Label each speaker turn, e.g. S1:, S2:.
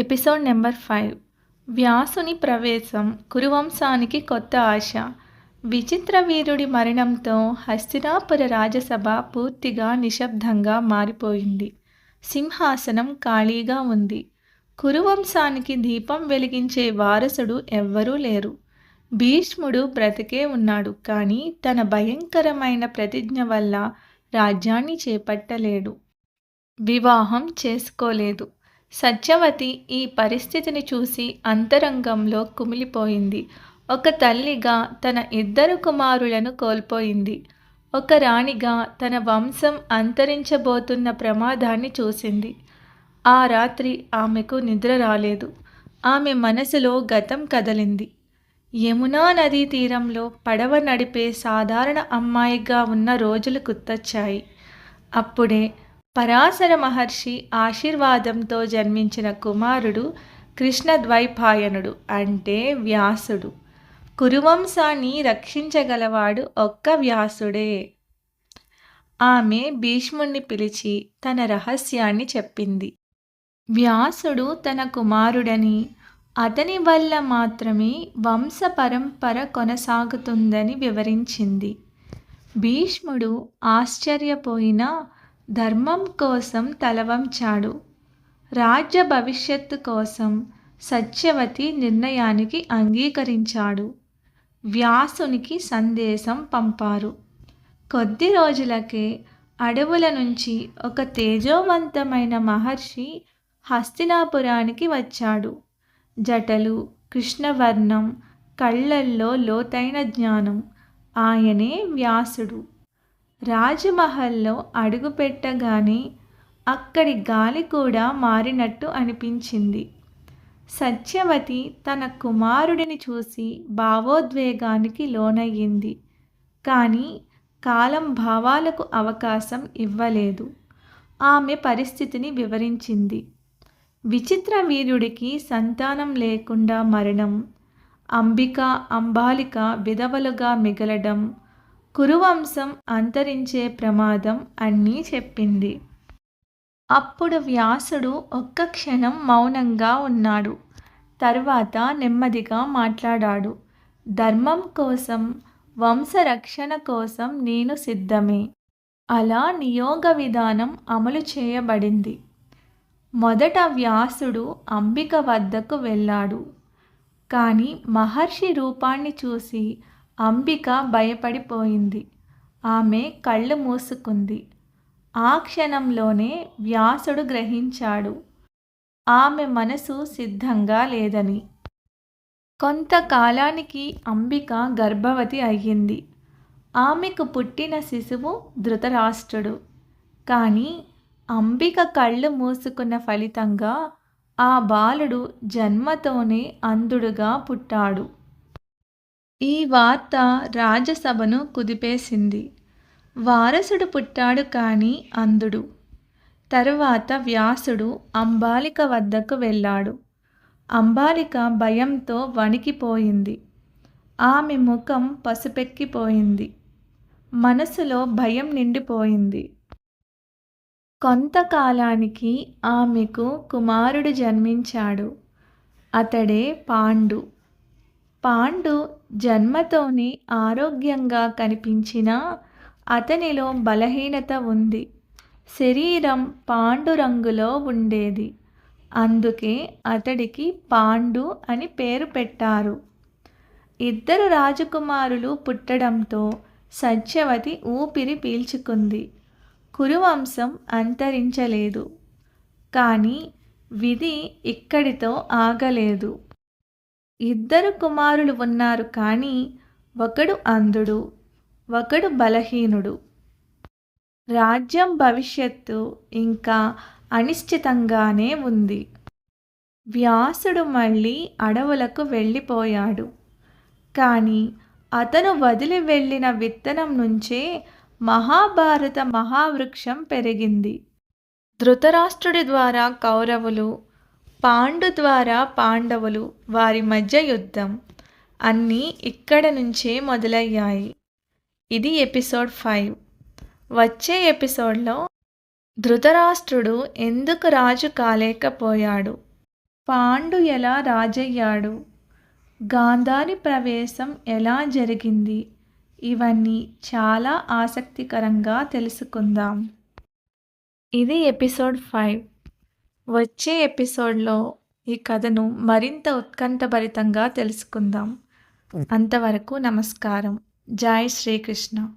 S1: Episode number five వ్యాసుని ప్రవేశం కురువంశానికి కొత్త ఆశ. విచిత్ర వీరుడి మరణంతో హస్తినాపుర రాజసభ పూర్తిగా నిశ్శబ్దంగా మారిపోయింది. సింహాసనం ఖాళీగా ఉంది. కురువంశానికి దీపం వెలిగించే వారసుడు ఎవ్వరూ లేరు. భీష్ముడు బ్రతికే ఉన్నాడు కానీ తన భయంకరమైన ప్రతిజ్ఞ వల్ల రాజ్యాన్ని చేపట్టలేడు. వివాహం చేసుకోలేదు. సత్యవతి ఈ పరిస్థితిని చూసి అంతరంగంలో కుమిలిపోయింది. ఒక తల్లిగా తన ఇద్దరు కుమారులను కోల్పోయింది. ఒక రాణిగా తన వంశం అంతరించబోతున్న ప్రమాదాన్ని చూసింది. ఆ రాత్రి ఆమెకు నిద్ర రాలేదు. ఆమె మనసులో గతం కదలింది. యమునా నదీ తీరంలో పడవ నడిపే సాధారణ అమ్మాయిగా ఉన్న రోజులు గుర్తొచ్చాయి. అప్పుడే పరాశర మహర్షి ఆశీర్వాదంతో జన్మించిన కుమారుడు కృష్ణద్వైపాయనుడు అంటే వ్యాసుడు. కురువంశాన్ని రక్షించగలవాడు ఒక్క వ్యాసుడే. ఆమె భీష్ముణ్ణి పిలిచి తన రహస్యాన్ని చెప్పింది. వ్యాసుడు తన కుమారుడని అతని వల్ల మాత్రమే వంశ పరంపర కొనసాగుతుందని వివరించింది. భీష్ముడు ఆశ్చర్యపోయినా ధర్మం కోసం తలవంచాడు రాజ్య భవిష్యత్తు కోసం సత్యవతి నిర్ణయానికి అంగీకరించాడు. వ్యాసునికి సందేశం పంపారు. కొద్ది రోజులకే అడవుల నుంచి ఒక తేజోవంతమైన మహర్షి హస్తినాపురానికి వచ్చాడు. జటలు కృష్ణవర్ణం కళ్ళల్లో లోతైన జ్ఞానం. ఆయనే వ్యాసుడు. రాజమహల్లో అడుగుపెట్టగానే అక్కడి గాలి కూడా మారినట్టు అనిపించింది. సత్యవతి తన కుమారుడిని చూసి భావోద్వేగానికి లోనయ్యింది. కానీ కాలం భావాలకు అవకాశం ఇవ్వలేదు. ఆమె పరిస్థితిని వివరించింది. విచిత్ర వీరుడికి సంతానం లేకుండా మరణం అంబిక అంబాలిక విధవలుగా మిగలడం కురువంశం అంతరించే ప్రమాదం అన్నీ చెప్పింది. అప్పుడు వ్యాసుడు ఒక్క క్షణం మౌనంగా ఉన్నాడు. తర్వాత నెమ్మదిగా మాట్లాడాడు. ధర్మం కోసం వంశరక్షణ కోసం నేను సిద్ధమే. అలా నియోగ విధానం అమలు చేయబడింది. మొదట వ్యాసుడు అంబిక వద్దకు వెళ్ళాడు. కానీ మహర్షి రూపాన్ని చూసి అంబిక భయపడిపోయింది. ఆమె కళ్ళు మూసుకుంది. ఆ క్షణంలోనే వ్యాసుడు గ్రహించాడు. ఆమె మనసు సిద్ధంగా లేదని. కొంతకాలానికి అంబిక గర్భవతి అయ్యింది. ఆమెకు పుట్టిన శిశువు ధృతరాష్ట్రుడు. కానీ అంబిక కళ్ళు మూసుకున్న ఫలితంగా ఆ బాలుడు జన్మతోనే అంధుడుగా పుట్టాడు. ఈ వార్త రాజసభను కుదిపేసింది. వారసుడు పుట్టాడు కానీ అంధుడు తరువాత వ్యాసుడు అంబాలిక వద్దకు వెళ్ళాడు. అంబాలిక భయంతో వణికిపోయింది. ఆమె ముఖం పసుపెక్కిపోయింది. మనసులో భయం నిండిపోయింది. కొంతకాలానికి ఆమెకు కుమారుడు జన్మించాడు. అతడే పాండు. పాండు జన్మతోనే ఆరోగ్యంగా కనిపించినా అతనిలో బలహీనత ఉంది. శరీరం పాండు రంగులో ఉండేది. అందుకే అతడికి పాండు అని పేరు పెట్టారు. ఇద్దరు రాజకుమారులు పుట్టడంతో సత్యవతి ఊపిరి పీల్చుకుంది. కురువంశం అంతరించలేదు. కానీ విధి ఇక్కడితో ఆగలేదు. ఇద్దరు కుమారులు ఉన్నారు కానీ ఒకడు అంధుడు ఒకడు బలహీనుడు. రాజ్యం భవిష్యత్తు ఇంకా అనిశ్చితంగానే ఉంది. వ్యాసుడు మళ్ళీ అడవులకు వెళ్ళిపోయాడు. కానీ అతను వదిలి వెళ్ళిన విత్తనం నుంచే మహాభారత మహావృక్షం పెరిగింది. ధృతరాష్ట్రుడి ద్వారా కౌరవులు పాండు ద్వారా పాండవులు వారి మధ్య యుద్ధం అన్నీ ఇక్కడ నుంచే మొదలయ్యాయి. ఇది ఎపిసోడ్ ఫైవ్. వచ్చే ఎపిసోడ్లో ధృతరాష్ట్రుడు ఎందుకు రాజు కాలేకపోయాడు? పాండు ఎలా రాజయ్యాడు? గాంధారి ప్రవేశం ఎలా జరిగింది? ఇవన్నీ చాలా ఆసక్తికరంగా తెలుసుకుందాం. ఇది ఎపిసోడ్ ఫైవ్. వచ్చే ఎపిసోడ్లో ఈ కథను మరింత ఉత్కంఠభరితంగా తెలుసుకుందాం. అంతవరకు నమస్కారం. జై శ్రీకృష్ణ.